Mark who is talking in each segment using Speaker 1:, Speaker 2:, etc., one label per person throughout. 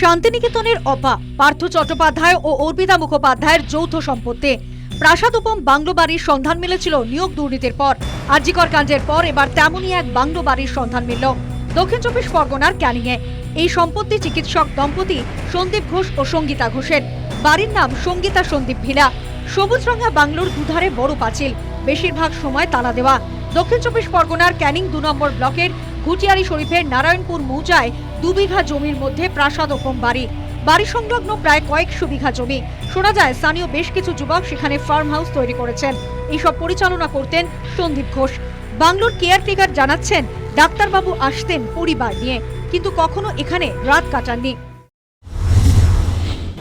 Speaker 1: শান্তিনিকেতনের অপা পার্থ চট্টোপাধ্যায় ও অর্পিতা মুখোপাধ্যায়ের যৌথ সম্পত্তি। প্রাসাদ উপম বাংলো বাড়ির সন্ধান মিলেছিল নিয়োগ দুর্নীতির পর। আরজিকর কাণ্ডের পর এবার তেমনই এক বাংলো বাড়ির সন্ধান মিলল। দক্ষিণ চব্বিশ পরগনার ক্যানিংয়ে। এই সম্পত্তি চিকিৎসক দম্পতি সন্দীপ ঘোষ ও সঙ্গীতা ঘোষের। বাড়ির নাম সঙ্গীতা সন্দীপ ভিলা। সবুজ রঙা বাংলোর দুধারে বড় পাঁচিল। বেশিরভাগ সময় তালা দেওয়া। দক্ষিণ চব্বিশ পরগনার ক্যানিং দু নম্বর ব্লকের ঘুটিয়ারি শরীফের নারায়ণপুর মৌজায় দু বিঘা জমির মধ্যে প্রাসাদ ওপম বাড়ি। বাড়ি সংলগ্ন প্রায় কয়েকশো বিঘা জমি। শোনা যায় স্থানীয় বেশ কিছু যুবক সেখানে ফার্ম হাউস তৈরি করেছেন। এইসব পরিচালনা করতেন সন্দীপ ঘোষ। বাংলোর কেয়ারটেকার জানাচ্ছেন ডাক্তারবাবু আসতেন পরিবার নিয়ে কিন্তু কখনো এখানে রাত কাটাননি।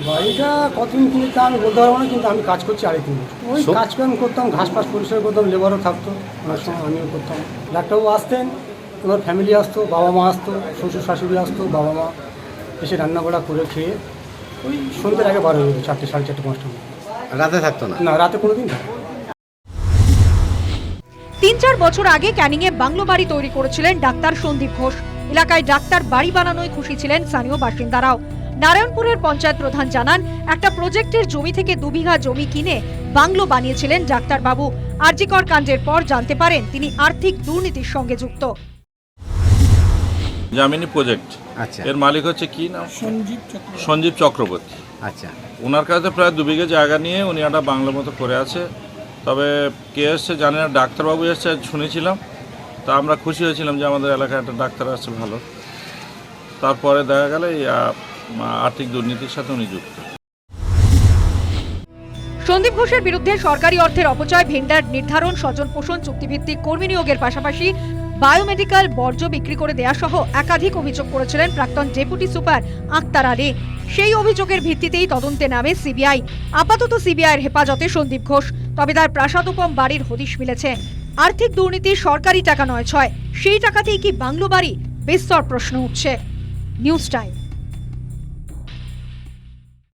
Speaker 2: বাড়িটা কতদিন কিনে তা আমি বলতে পারব না কিন্তু আমি কাজ করছি আড়াই তিন ওই কাজকাম করতাম ঘাস ফাস পরিষ্কার করতাম লেবারও থাকতো অনেক সময় আমিও করতাম। ডাক্তারবাবু আসতেন ওনার ফ্যামিলি আসতো বাবা মা আসতো শ্বশুর শাশুড়ি আসতো বাবা মা এসে রান্নাবাড়া করে খেয়ে ওই সন্ধ্যের আগে বার হয়ে যেত চারটে সাড়ে চারটে পাঁচটা মধ্যে।
Speaker 3: রাতে থাকতো না?
Speaker 2: না রাতে কোনো দিন থাকে
Speaker 1: তিন চার বছর আগে ক্যানিংয়ে বাংলো বাড়ি তৈরি করেছিলেন ডাক্তার সন্দীপ ঘোষ। এলাকায় ডাক্তার বাড়ি বানানোয় খুশি ছিলেন স্থানীয় বাসিন্দারাও। নারায়ণপুরের পঞ্চায়েত প্রধান জানান একটা প্রজেক্টের জমি থেকে দু বিঘা জমি কিনে বাংলো বানিয়েছিলেন ডাক্তারবাবু। আরজিকর কাণ্ডের পর জানতে পারেন তিনি আর্থিক দুর্নীতির সঙ্গে যুক্ত।
Speaker 4: জামিনী প্রজেক্ট
Speaker 3: আচ্ছা।
Speaker 4: এর মালিক হচ্ছে কি নাম? সঞ্জীব চক্রবর্তী।
Speaker 3: আচ্ছা।
Speaker 4: ওনার কাছে প্রায় দু বিঘে জায়গা নিয়ে উনি একটা বাংলার মতো করে আছে। তবে কে এসছে জানি না ডাক্তারবাবু এসছে শুনেছিলাম। তা আমরা খুশি হয়েছিলাম যে আমাদের এলাকায় একটা ডাক্তার আসছে ভালো। তারপরে দেখা গেল এই আর্থিক দুর্নীতির সাথে উনি যুক্ত।
Speaker 1: সন্দীপ ঘোষের বিরুদ্ধে সরকারি অর্থের অপচয় ভেন্ডার নির্ধারণ স্বজন পোষণ চুক্তিভিত্তিক কর্মী নিয়োগের পাশাপাশি বায়োমেডিক্যাল বর্জ্য বিক্রি করে দেয়া সহ একাধিক অভিযোগ করেছিলেন প্রাক্তন ডেপুটি সুপার আক্তার আলী। সেই অভিযোগের ভিত্তিতেই তদন্তে নামে সিবিআই। আপাতত সিবিআইয়ের হেফাজতে সন্দীপ ঘোষ। তবে তার প্রাসাদোপম বাড়ির হদিশ মিলেছে। আর্থিক দুর্নীতি সরকারি টাকা নয় ছয়। সেই টাকাতেই কি বাংলো বাড়ি? বিস্তর প্রশ্ন উঠছে। News time.